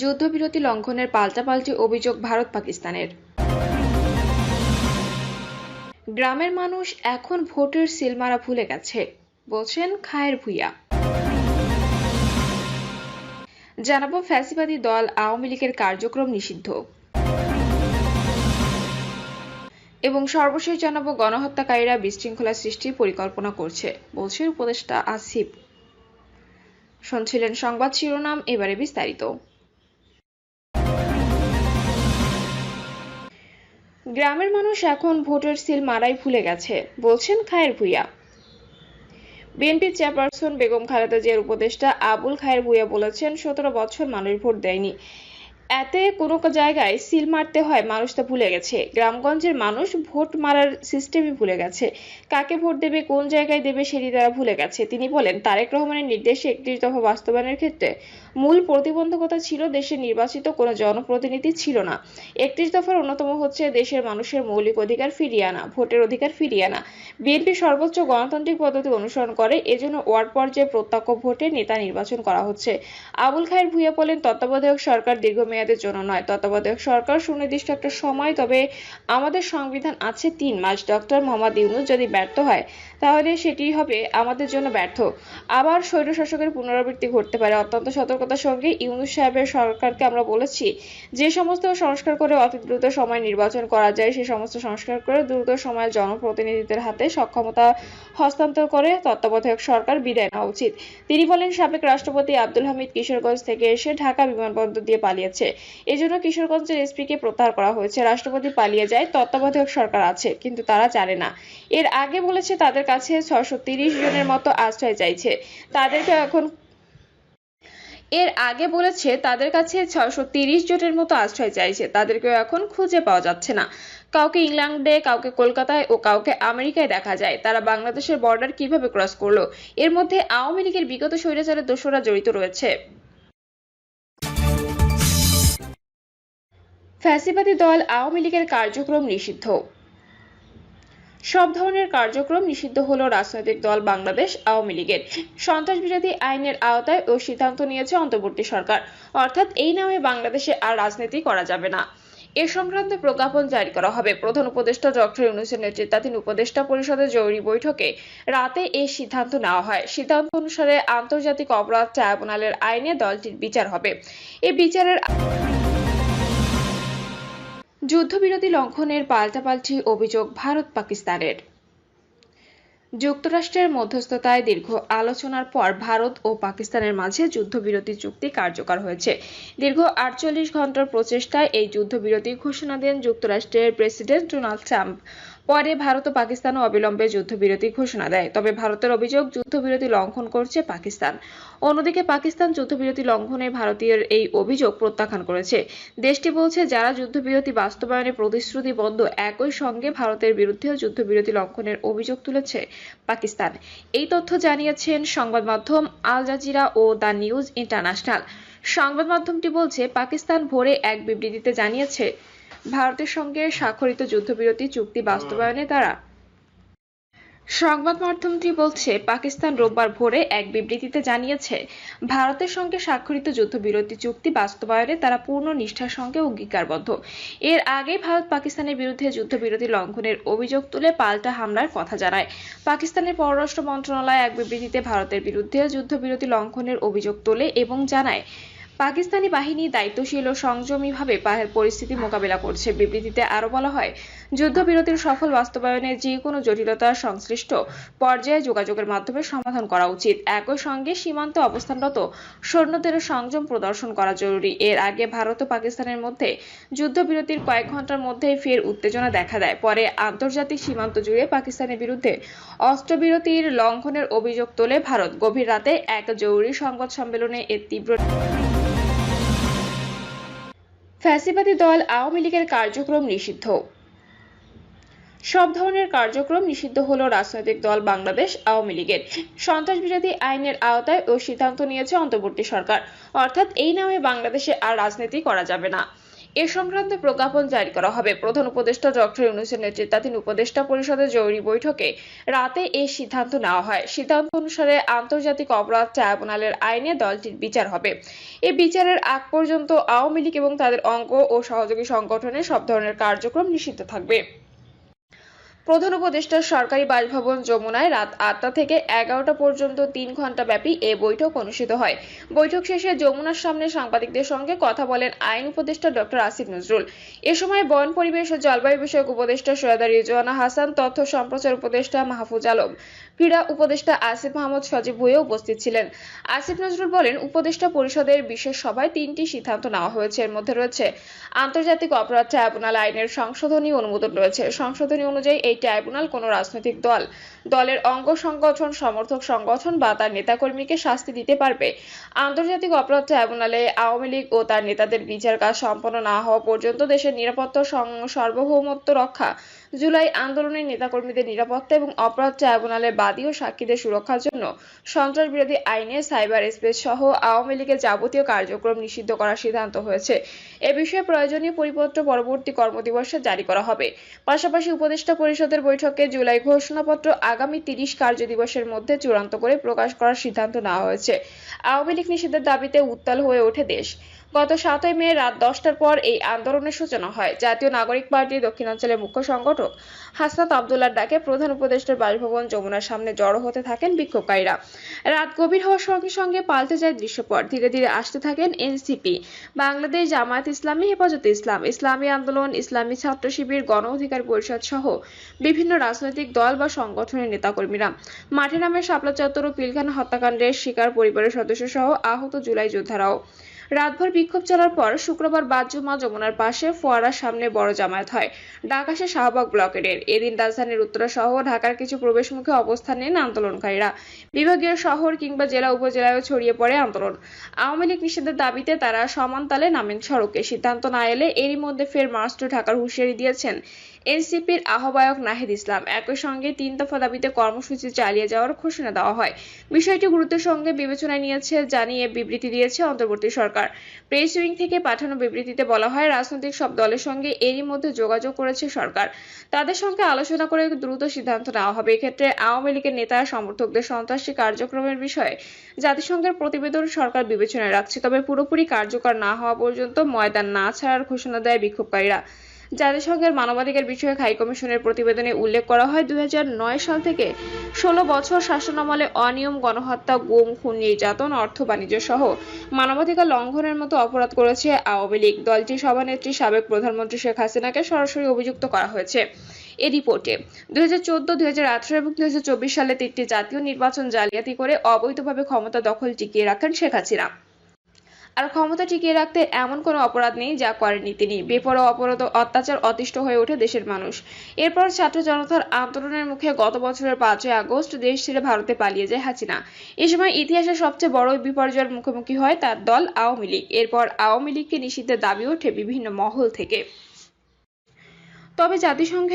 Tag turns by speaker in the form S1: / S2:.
S1: যুদ্ধবিরতি লঙ্ঘনের পাল্টাপাল্টি অভিযোগ ভারত পাকিস্তানের গ্রামের মানুষ এখন ভোটের সিলমারা ভুলে গেছে বলছেন খায়ের ভুইয়া জানাবো ফ্যাসিবাদী দল আওয়ামী লীগের কার্যক্রম নিষিদ্ধ এবং সর্বশেষ জানাব গণহত্যাকারীরা বিশৃঙ্খলা সৃষ্টির পরিকল্পনা করছে বলছে উপদেষ্টা আসিফ শুনছিলেন সংবাদ শিরোনাম এবারে বিস্তারিত গ্রামের মানুষ এখন ভোটের সিল মারাই ভুলে গেছে বলছেন খায়ের ভুইয়া বিএনপির চেয়ারপারসন বেগম খালেদা জিয়ার উপদেষ্টা আবুল খায়ের ভুইয়া বলেছেন সতেরো বছর মানুষ ভোট দেয়নি এতে কোনো জায়গায় সিল মারতে হয় মানুষ তা ভুলে গেছে গ্রামগঞ্জের মানুষ ভোট মারার সিস্টেমই ভুলে গেছে কাকে ভোট দেবে কোন জায়গায় দেবে সেটি তারা ভুলে গেছে তিনি বলেন তারেক রহমানের নির্দেশে একত্রিশ দফা বাস্তবায়নের ক্ষেত্রে মূল প্রতিবন্ধকতা ছিল দেশের নির্বাচিত কোনো জনপ্রতিনিধি ছিল না একত্রিশ দফার অন্যতম হচ্ছে দেশের মানুষের মৌলিক অধিকার ফিরিয়ে আনা ভোটের অধিকার ফিরিয়ে আনা বিএনপি সর্বোচ্চ গণতান্ত্রিক পদ্ধতি অনুসরণ করে এজন্য ওয়ার্ড পর্যায়ে প্রত্যক্ষ ভোটে নেতা নির্বাচন করা হচ্ছে আবুল খায়ের ভুইয়া বলেন তত্ত্বাবধায়ক সরকার দীর্ঘমেয়াদের জন্য নয় তত্ত্বাবধায়ক সরকার সুনির্দিষ্ট একটা সময় তবে আমাদের সংবিধান আছে তিন মাস ডক্টর মোহাম্মদ ইউনুস যদি ব্যর্থ হয় তাহলে সেটি হবে আমাদের জন্য ব্যর্থ আবার শাসকের পুনরাবৃত্তি ঘটতে পারে অত্যন্ত সতর্কতার সঙ্গে ইউনুস সাহেবের সরকারকে আমরা বলেছি যে সমস্ত সংস্কার করে অতি দ্রুত সময় নির্বাচন করা যায় সে সমস্ত সংস্কার করে দ্রুত সময়ে জনপ্রতিনিধিদের হাতে সক্ষমতা হস্তান্তর করে তত্ত্বাবধায়ক সরকার বিদায় নেওয়া উচিত তিনি বলেন সাবেক রাষ্ট্রপতি আব্দুল হামিদ কিশোরগঞ্জ থেকে এসে ঢাকা বিমানবন্দর দিয়ে পালিয়েছে এজন্য কিশোরগঞ্জের এসপিকে প্রত্যাহার করা হয়েছে রাষ্ট্রপতি পালিয়ে যায় তত্ত্বাবধায়ক সরকার আছে কিন্তু তারা জানে না এর আগে বলেছে তাদের কাছে ছশো তিরিশ জনের মতো আশ্রয় চাইছে তাদেরকে এখন এর আগে বলেছে তাদের কাছে ছশো তিরিশ জনের মতো আশ্রয় চাইছে তাদেরকেও এখন খুঁজে পাওয়া যাচ্ছে না কাউকে ইংল্যান্ডে কাউকে কলকাতায় ও কাউকে আমেরিকায় দেখা যায় তারা বাংলাদেশের বর্ডার কিভাবে ক্রস করলো এর মধ্যে আওয়ামী লীগের বিগত স্বৈরাচারের দোষরা জড়িত রয়েছে ফ্যাসিবাদী দল আওয়ামী লীগের কার্যক্রম নিষিদ্ধ সব ধরনের কার্যক্রম নিষিদ্ধ হল রাজনৈতিক দল বাংলাদেশ আওয়ামী লীগের সন্ত্রাস বিরোধী আইনের আওতায় ও সিদ্ধান্ত নিয়েছে অন্তর্বর্তী সরকার অর্থাৎ এই নামে বাংলাদেশে আর রাজনীতি করা যাবে না এ সংক্রান্ত প্রজ্ঞাপন জারি করা হবে প্রধান উপদেষ্টা ডক্টর ইউনুসের নেতৃত্বাধীন উপদেষ্টা পরিষদের জরুরি বৈঠকে রাতে এই সিদ্ধান্ত নেওয়া হয় সিদ্ধান্ত অনুসারে আন্তর্জাতিক অপরাধ ট্রাইব্যুনালের আইনে দলটির বিচার হবে এ বিচারের যুদ্ধবিরতি লঙ্ঘনের পাল্টাপাল্টি অভিযোগ ভারত পাকিস্তানের যুক্তরাষ্ট্রের মধ্যস্থতায় দীর্ঘ আলোচনার পর ভারত ও পাকিস্তানের মাঝে যুদ্ধবিরতি চুক্তি কার্যকর হয়েছে দীর্ঘ আটচল্লিশ ঘন্টার প্রচেষ্টায় এই যুদ্ধবিরতি ঘোষণা দেন যুক্তরাষ্ট্রের প্রেসিডেন্ট ডোনাল্ড ট্রাম্প পরে ভারত ও পাকিস্তান অবিলম্বে যুদ্ধবিরতি ঘোষণা দেয় তবে ভারতের অভিযোগ যুদ্ধবিরতি লঙ্ঘন করছে পাকিস্তান অন্যদিকে পাকিস্তান যুদ্ধবিরতি লঙ্ঘনে ভারতীয় এই অভিযোগ প্রত্যাখ্যান করেছে দেশটি বলছে যারা যুদ্ধবিরতি বাস্তবায়নে প্রতিশ্রুতিবদ্ধ একই সঙ্গে ভারতের বিরুদ্ধেও যুদ্ধবিরতি লঙ্ঘনের অভিযোগ তুলেছে পাকিস্তান এই তথ্য জানিয়েছেন সংবাদ মাধ্যম আল জাজিরা ও দ্য নিউজ ইন্টারন্যাশনাল সংবাদ মাধ্যমটি বলছে পাকিস্তান ভোরে এক বিবৃতিতে জানিয়েছে ভারতের সঙ্গে স্বাক্ষরিত যুদ্ধবিরতি চুক্তি বাস্তবায়নে তারা সংবাদ মাধ্যমটি বলছে পাকিস্তান রোববার ভোরে এক বিবৃতিতে জানিয়েছে ভারতের সঙ্গে স্বাক্ষরিত যুদ্ধবিরতি চুক্তি বাস্তবায়নে তারা পূর্ণ নিষ্ঠার সঙ্গে অঙ্গীকারবদ্ধ এর আগে ভারত পাকিস্তানের বিরুদ্ধে যুদ্ধবিরতি লঙ্ঘনের অভিযোগ তুলে পাল্টা হামলার কথা জানায় পাকিস্তানের পররাষ্ট্র মন্ত্রণালয় এক বিবৃতিতে ভারতের বিরুদ্ধে যুদ্ধবিরতি লঙ্ঘনের অভিযোগ তোলে এবং জানায় পাকিস্তানি বাহিনী দায়িত্বশীল ও সংযমীভাবে পরিস্থিতি মোকাবেলা করছে বিবৃতিতে আরও বলা হয় যুদ্ধবিরতির সফল বাস্তবায়নে যে কোনো জটিলতা সংশ্লিষ্ট পর্যায়ে যোগাযোগের মাধ্যমে সমাধান করা উচিত একই সঙ্গে সীমান্ত অবস্থানরত সৈন্যদের সংযম প্রদর্শন করা জরুরি এর আগে ভারত ও পাকিস্তানের মধ্যে যুদ্ধবিরতির কয়েক ঘন্টার মধ্যেই ফের উত্তেজনা দেখা দেয় পরে আন্তর্জাতিক সীমান্ত জুড়ে পাকিস্তানের বিরুদ্ধে অস্ত্রবিরতির লঙ্ঘনের অভিযোগ তোলে ভারত গভীর রাতে এক জরুরি সংবাদ সম্মেলনে এর তীব্র ফ্যাসিবাদী দল আওয়ামী লীগের কার্যক্রম নিষিদ্ধ সব ধরনের কার্যক্রম নিষিদ্ধ হল রাজনৈতিক দল বাংলাদেশ আওয়ামী লীগের সন্ত্রাস বিরোধী আইনের আওতায় ও সিদ্ধান্ত নিয়েছে অন্তর্বর্তী সরকার অর্থাৎ এই নামে বাংলাদেশে আর রাজনীতি করা যাবে না এ সংক্রান্ত প্রজ্ঞাপন জারি করা হবে প্রধান উপদেষ্টা ডক্টর ইউনুসের নেতৃত্বাধীন উপদেষ্টা পরিষদের জরুরি বৈঠকে রাতে এই সিদ্ধান্ত নেওয়া হয় সিদ্ধান্ত অনুসারে আন্তর্জাতিক অপরাধ ট্রাইব্যুনালের আইনে দলটির বিচার হবে এ বিচারের আগ পর্যন্ত আওয়ামী লীগ এবং তাদের অঙ্গ ও সহযোগী সংগঠনের সব ধরনের কার্যক্রম নিষিদ্ধ থাকবে প্রধান উপদেষ্টার সরকারি বাসভবন যমুনায় রাত আটটা থেকে এগারোটা পর্যন্ত তিন ঘন্টা ব্যাপী এ বৈঠক অনুষ্ঠিত হয় বৈঠক শেষে যমুনার সামনে সাংবাদিকদের সঙ্গে কথা বলেন আইন উপদেষ্টা ডক্টর আসিফ নজরুল এ সময় বন পরিবেশ ও জলবায়ু বিষয়ক উপদেষ্টা সৈয়দা রিজওয়ানা হাসান তথ্য সম্প্রচার উপদেষ্টা মাহফুজ আলম ক্রীড়া উপদেষ্টা আসিফ মাহমুদ সজীব হয়ে উপস্থিত ছিলেন আসিফ নজরুল বলেন উপদেষ্টা পরিষদের বিশেষ সভায় তিনটি সিদ্ধান্ত নেওয়া হয়েছে এর মধ্যে রয়েছে আন্তর্জাতিক অপরাধ ট্রাইব্যুনাল আইনের সংশোধনী অনুমোদন রয়েছে সংশোধনী অনুযায়ী এই ট্রাইব্যুনাল কোনো রাজনৈতিক দল দলের অঙ্গ সংগঠন সমর্থক সংগঠন বা তার নেতাকর্মীকে শাস্তি দিতে পারবে আন্তর্জাতিক অপরাধ ট্রাইব্যুনালে আওয়ামী লীগ ও তার নেতাদের বিচার কাজ সম্পন্ন না হওয়া পর্যন্ত দেশের নিরাপত্তা সর্বভৌমত্ব রক্ষা জুলাই আন্দোলনের নেতাকর্মীদের নিরাপত্তা এবং অপরাধ ট্রাইব্যুনালের বাদী ও সাক্ষীদের সুরক্ষার জন্য সন্ত্রাস বিরোধী আইনে সাইবার স্পেস সহ আওয়ামী লীগের যাবতীয় কার্যক্রম নিষিদ্ধ করার সিদ্ধান্ত হয়েছে এ বিষয়ে প্রয়োজনীয় পরিপত্র পরবর্তী কর্মদিবসে জারি করা হবে পাশাপাশি উপদেষ্টা পরিষদের বৈঠকে জুলাই ঘোষণাপত্র আগামী তিরিশ কার্যদিবসের মধ্যে চূড়ান্ত করে প্রকাশ করার সিদ্ধান্ত নেওয়া হয়েছে আওয়ামী লীগ নিষিদ্ধের দাবিতে উত্তাল হয়ে ওঠে দেশ গত সাতই মে রাত দশটার পর এই আন্দোলনের সূচনা হয় জাতীয় নাগরিক পার্টি দক্ষিণাঞ্চলের মুখ্য সংগঠক হাসনাত আবদুল্লার ডাকে প্রধান উপদেষ্টার বাসভবন যমুনার সামনে জড়ো হতে থাকেন বিক্ষোভকারীরা রাত গভীর হওয়ার সঙ্গে সঙ্গে পাল্টে যায় দৃশ্যপট ধীরে ধীরে আসতে থাকেন এনসিপি বাংলাদেশ জামায়াত ইসলামী হেফাজতে ইসলাম ইসলামী আন্দোলন ইসলামী ছাত্র শিবির গণ অধিকার পরিষদ সহ বিভিন্ন রাজনৈতিক দল বা সংগঠনের নেতাকর্মীরা মাঠে নামে শাপলা চত্বর ও পিলখানা হত্যাকাণ্ডের শিকার পরিবারের সদস্য সহ আহত জুলাই যোদ্ধারাও রাতভর বিক্ষোভ চলার পর শুক্রবার বাদ জুমা যমুনার পাশে ফোয়ারার সামনে বড় জামায়াত হয় ডাকাশে শাহবাগ ব্লকের এদিন রাজধানীর উত্তরা সহ ঢাকার কিছু প্রবেশমুখে অবস্থান নেন আন্দোলনকারীরা বিভাগীয় শহর কিংবা জেলা উপজেলায়ও ছড়িয়ে পড়ে আন্দোলন আওয়ামী লীগ নিষেধের দাবিতে তারা সমান তালে নামেন সড়কে সিদ্ধান্ত না এলে এরই মধ্যে ফের মার্চ টু ঢাকার হুঁশিয়ারি দিয়েছেন এনসিপির আহ্বায়ক নাহিদ ইসলাম একই সঙ্গে তিন দফা দাবিতে কর্মসূচি চালিয়ে যাওয়ার ঘোষণা দেওয়া হয় বিষয়টি গুরুত্বের সঙ্গে বিবেচনায় নিয়েছে জানিয়ে বিবৃতি দিয়েছে অন্তর্বর্তী সরকার সরকার প্রেস উইং থেকে পাঠানো বিবৃতিতে বলা হয় রাজনৈতিক সব দলের সঙ্গে এরই মধ্যে যোগাযোগ করেছে সরকার তাদের সঙ্গে আলোচনা করে দ্রুত সিদ্ধান্ত নেওয়া হবে এক্ষেত্রে আওয়ামী লীগের নেতা সমর্থকদের সন্ত্রাসী কার্যক্রমের বিষয়ে জাতিসংঘের প্রতিবেদন সরকার বিবেচনায় রাখছে তবে পুরোপুরি কার্যকর না হওয়া পর্যন্ত ময়দান না ছাড়ার ঘোষণা দেয় বিক্ষোভকারীরা জাতিসংঘের মানবাধিকার বিষয়ক হাই কমিশনের প্রতিবেদনে উল্লেখ করা হয় দুই সাল থেকে ১৬ বছর শাসনামলে অনিয়ম গণহত্যা গুম খুন নির্যাতন অর্থ বাণিজ্য সহ মানবাধিকার লঙ্ঘনের মতো অপরাধ করেছে আওয়ামী লীগ দলটির সভানেত্রী সাবেক প্রধানমন্ত্রী শেখ হাসিনাকে সরাসরি অভিযুক্ত করা হয়েছে এ রিপোর্টে দুই হাজার চোদ্দ দুই এবং দুই সালে তিনটি জাতীয় নির্বাচন জালিয়াতি করে অবৈধভাবে ক্ষমতা দখল টিকিয়ে রাখেন শেখ হাসিনা আর ক্ষমতা টিকিয়ে রাখতে এমন কোনো অপরাধ নেই যা করেনি তিনি বেপর অপরাধ অত্যাচার অতিষ্ঠ হয়ে ওঠে দেশের মানুষ এরপর ছাত্র জনতার আন্দোলনের মুখে গত বছরের পাঁচই আগস্ট দেশ ছেড়ে ভারতে পালিয়ে যায় হাসিনা এ সময় ইতিহাসের সবচেয়ে বড় বিপর্যয়ের মুখোমুখি হয় তার দল আওয়ামী লীগ এরপর আওয়ামী লীগকে নিষিদ্ধের দাবি ওঠে বিভিন্ন মহল থেকে তবে জাতিসংঘের